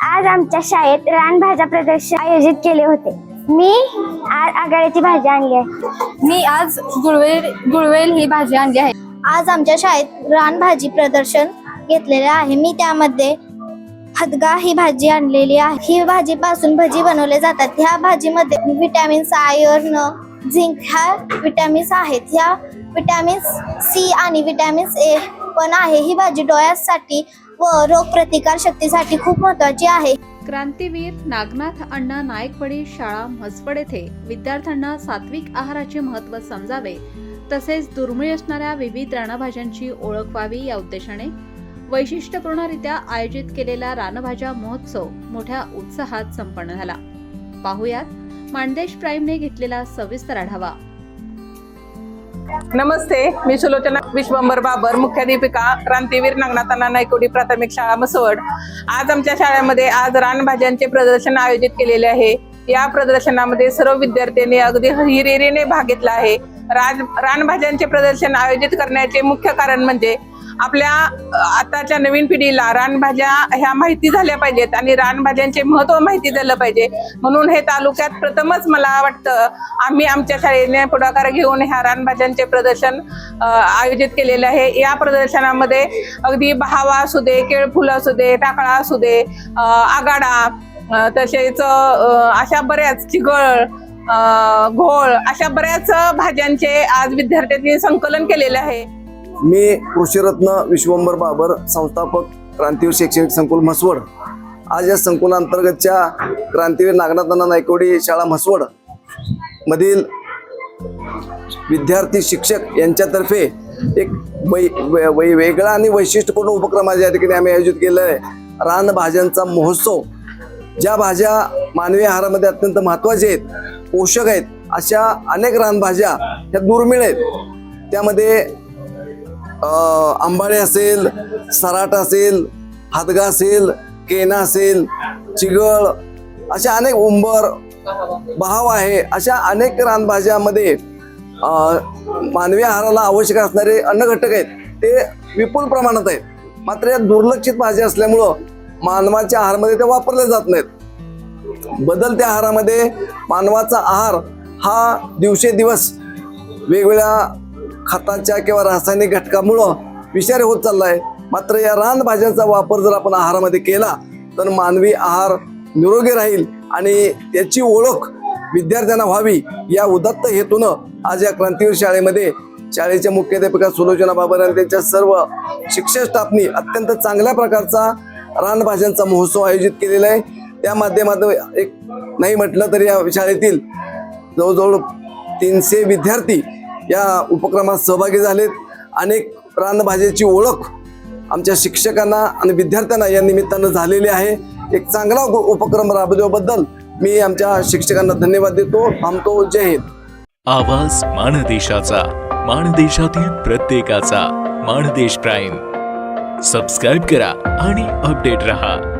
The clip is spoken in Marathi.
आज आमच्या शाळेत रानभाज्या प्रदर्शन आयोजित केले होते. मी आज आघाड्याची भाजी आणली आहे. मी आज गुळवेल गुळवेल ही भाजी आणली आहे. आज आमच्या शाळेत रानभाजी प्रदर्शन घेतलेले आहे. मी त्यामध्ये हदगा ही भाजी आणलेली आहे. ही भाजीपासून भजी बनवले जातात. ह्या भाजीमध्ये विटॅमिन्स आयर्न झिंक ह्या विटॅमिन्स आहेत. ह्या विटॅमिन्स सी आणि विटॅमिन्स ए पण आहे. ही भाजी डोळ्यासाठी व रोगप्रतिकार शक्तीसाठी खूप महत्वाची आहे. क्रांतीवीर नागनाथ अण्णा नायकवडी शाळा म्हसवड येथे विद्यार्थ्यांना सात्विक आहाराचे महत्त्व समजावे तसेच दुर्मिळ असणाऱ्या विविध रानभाज्यांची ओळख व्हावी या उद्देशाने वैशिष्ट्यपूर्णरित्या आयोजित केलेला रानभाज्या महोत्सव मोठ्या उत्साहात संपन्न झाला. पाहुयात माणदेश प्राईमने घेतलेला सविस्तर आढावा. नमस्ते मी सुलोचना विश्वंभर बाबर मुख्याध्यापिका क्रांतीवीर नागनाथांना नायकोडी प्राथमिक शाळा मसवड आज आमच्या शाळेमध्ये आज रानभाज्यांचे प्रदर्शन आयोजित केलेले आहे. या प्रदर्शनामध्ये सर्व विद्यार्थ्यांनी अगदी हिरिरीने भाग घेतला आहे. राज रानभाज्यांचे प्रदर्शन आयोजित करण्याचे मुख्य कारण म्हणजे आपल्या आताच्या नवीन पिढीला रानभाज्या ह्या माहिती झाल्या पाहिजेत आणि रानभाज्यांचे महत्त्व माहिती झालं पाहिजे. म्हणून हे तालुक्यात प्रथमच मला वाटतं आम्ही आमच्या शाळेने पुढाकार घेऊन ह्या रानभाज्यांचे प्रदर्शन आयोजित केलेलं आहे. या प्रदर्शनामध्ये अगदी बहावा असू दे केळफुलं असू दे टाकळा असू दे आगाडा तसेच अशा बऱ्याच चिगळ घोळ अशा बऱ्याच भाज्यांचे आज विद्यार्थ्यांनी संकलन केलेले आहे. मी कृषीरत्न विश्वंभर बाबर संस्थापक क्रांतीवीर शैक्षणिक संकुल म्हसवड आज या संकुलांतर्गतच्या क्रांतीवीर नागनाथांना नायकवडी शाळा म्हसवड मधील विद्यार्थी शिक्षक यांच्यातर्फे एक वै वै- वै- वेगळा आणि वैशिष्ट्यपूर्ण उपक्रम आज या ठिकाणी आम्ही आयोजित केलं आहे. रानभाज्यांचा महोत्सव. ज्या भाज्या मानवी आहारामध्ये अत्यंत महत्त्वाचे आहेत पोषक आहेत अशा अनेक रानभाज्या ह्या दुर्मिळ आहेत. त्यामध्ये आंबाळे असेल सराट असेल हादगा असेल केना असेल चिगळ अशा अनेक उंबर बहाव आहे अशा अनेक रानभाज्यामध्ये मानवी आहाराला आवश्यक असणारे अन्नघटक आहेत. ते विपुल प्रमाणात आहेत. मात्र या दुर्लक्षित भाज्या असल्यामुळं मानवाच्या आहारामध्ये त्या वापरल्या जात नाहीत. बदलत्या आहारामध्ये. मानवाचा आहार हा दिवसेदिवस वेगवेगळ्या खताच्या किंवा रासायनिक घटकामुळं विषारी होत चाललाय. मात्र या रानभाज्यांचा वापर जर आपण आहारामध्ये केला तर मानवी आहार निरोगी राहील आणि त्याची ओळख विद्यार्थ्यांना व्हावी या उदात्त हेतूनं आज या क्रांतीवीर शाळेमध्ये शाळेच्या मुख्याध्यापिका सुलोचना बाबर आणि त्यांच्या सर्व शिक्षक स्टाफनी अत्यंत चांगल्या प्रकारचा रानभाज्यांचा महोत्सव आयोजित केलेला आहे. त्या माध्यमातून एक नाही म्हटलं तरी या शाळेतील जवळजवळ तीनशे विद्यार्थी या उपक्रमात सहभागी झालेत. अनेक प्राणभाजेची ओळख आमच्या शिक्षकांना आणि विद्यार्थ्यांना या निमित्तानं झालेली आहे. एक चांगला उप- उपक्रम राबवल्याबद्दल मी आमच्या शिक्षकांना धन्यवाद देतो. थांबतो. जय हिंद. आवाज माणदेशाचा माणदेशातील प्रत्येकाचा माणदेश प्राईम. सबस्क्राईब करा आणि अपडेट रहा.